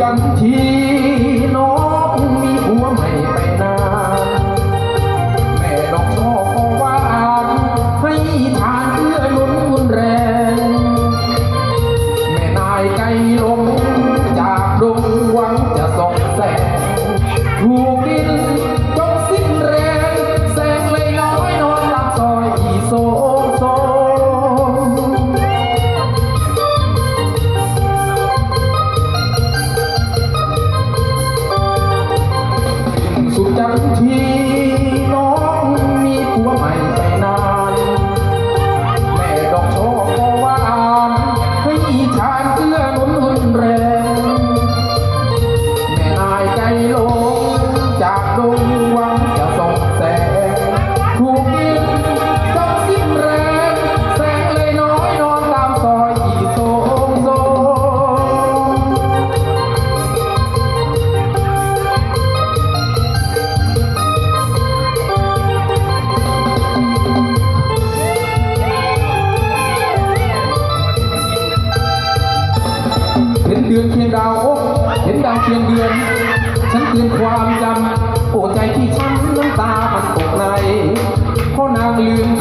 กั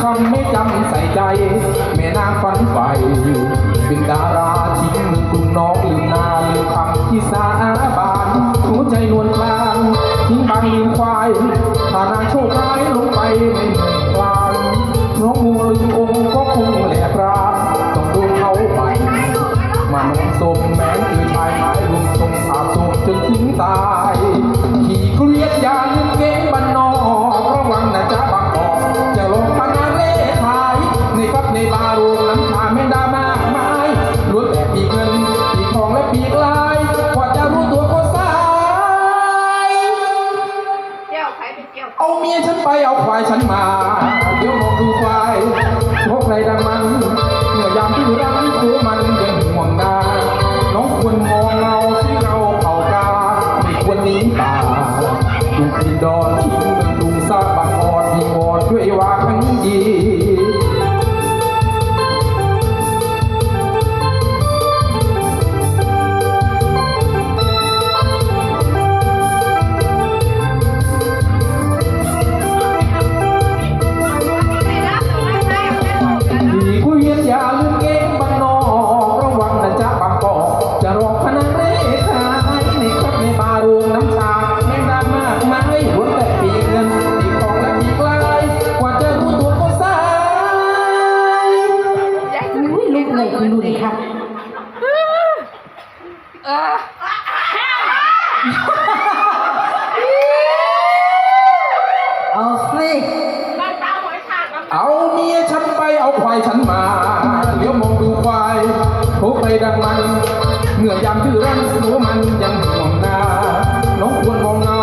คำไม่จำใส่ใจ แม่นางฝันไฟเป็นดาราทิ้งคุณน้องลืมนาลืมคำที่สาบานหัวใจนวลกลางทิ้งบางลืมควายถ้านางโชคร้ายลงไปไม่ เมียฉันไปเอาควายฉันมา เดี๋ยวมองดูควายพวกใครดังมันเมื่อยามที่รัก ควายฉันมาเลี้ยวมองดูควายโผไปดังมันเหมื่อยามถือรันหนูมันยังห่วงนาน้องควรมองเงา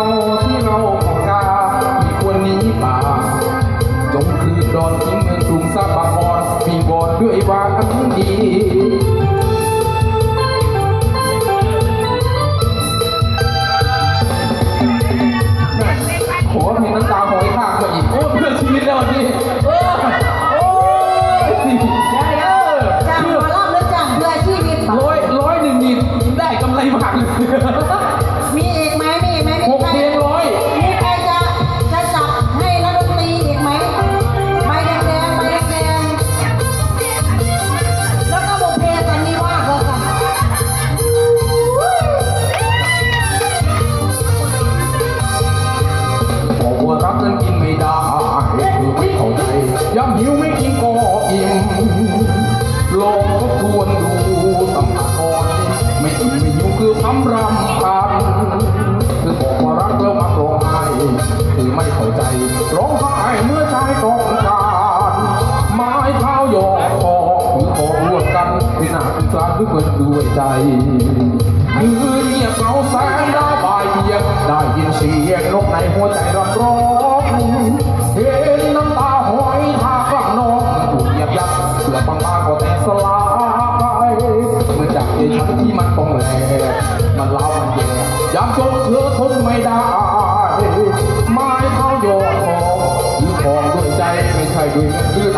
ำรำคาญคือบอกว่ารักแล้วมาตรงไหนคือไม่เข้าใจร้องไห้เมื่อใจยตกงการไม้เท้าหยอกคอคือคอรวดกันที่หน้าที่กลางคือเปิดด้วยใจยือเงียบเงาแสงดาวบ่ายเบียงได้ยินเสียงนกในหัวใจร้องร้อง 嗯，对？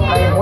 Iya.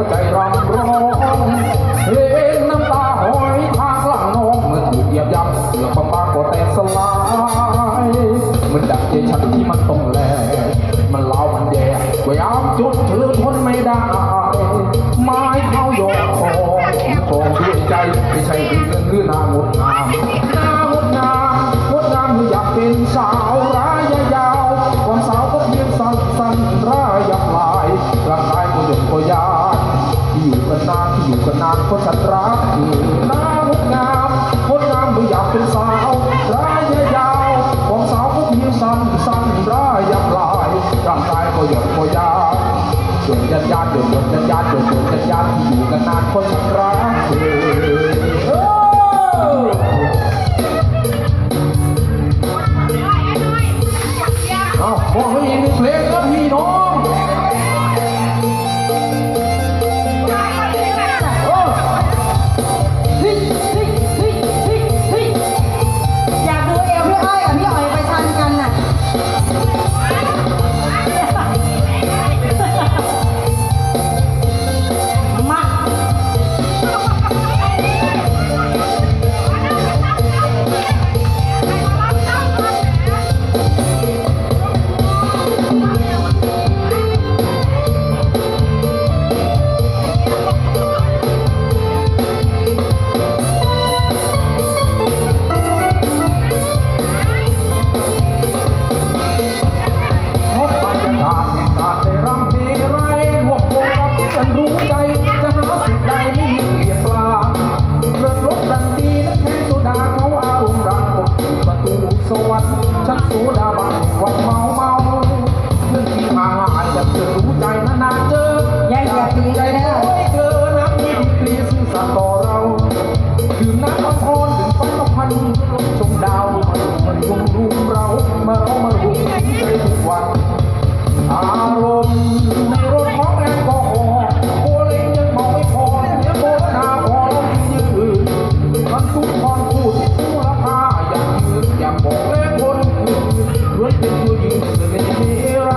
ไม่มีไ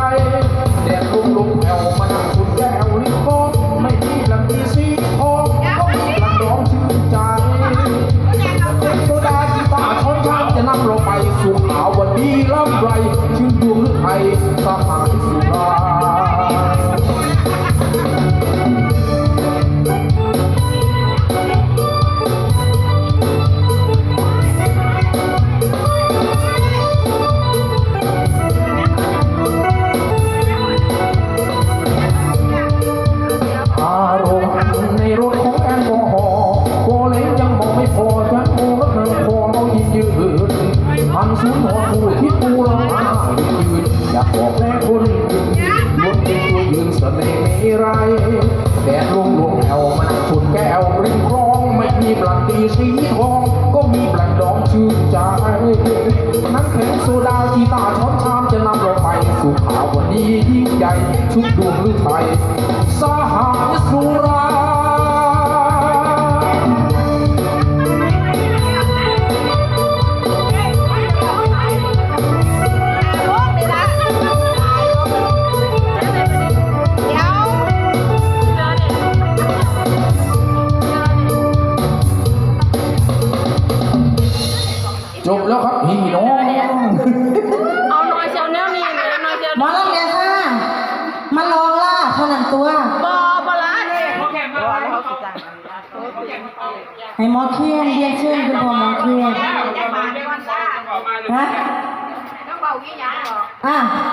เด็กลุกลุกแอวมานั่ง ฟังสูงหมอกูที่กูลองอายืนอยากบอกแม่คุณรถติดตัวยืนเสน่ห์ไม่รแดดลงลงแอวมานคุณแก้วริ้งร้องไม่มีปลั๊กตีสีทอง ก็มีปลั๊กดองชื่นใจนั้นแข็งโซดาที่ตาช้อนชามจะนำเราไปสู่ขาววันนี้ยิ่งใหญ่ชุดดวงฤทัยซา จบแล้วครับพี่น้องเอาหน่อยเซลแนวนี้นะหน่อยเซลหมอลำเนี่ยค่ะมาลองล่าเท่านั้นตัว บอปลาเลยให้หมอเคียนเรียนเชิญคุณพ่อหมอเคียนฮะต้องเบาวิญญาณหรออะ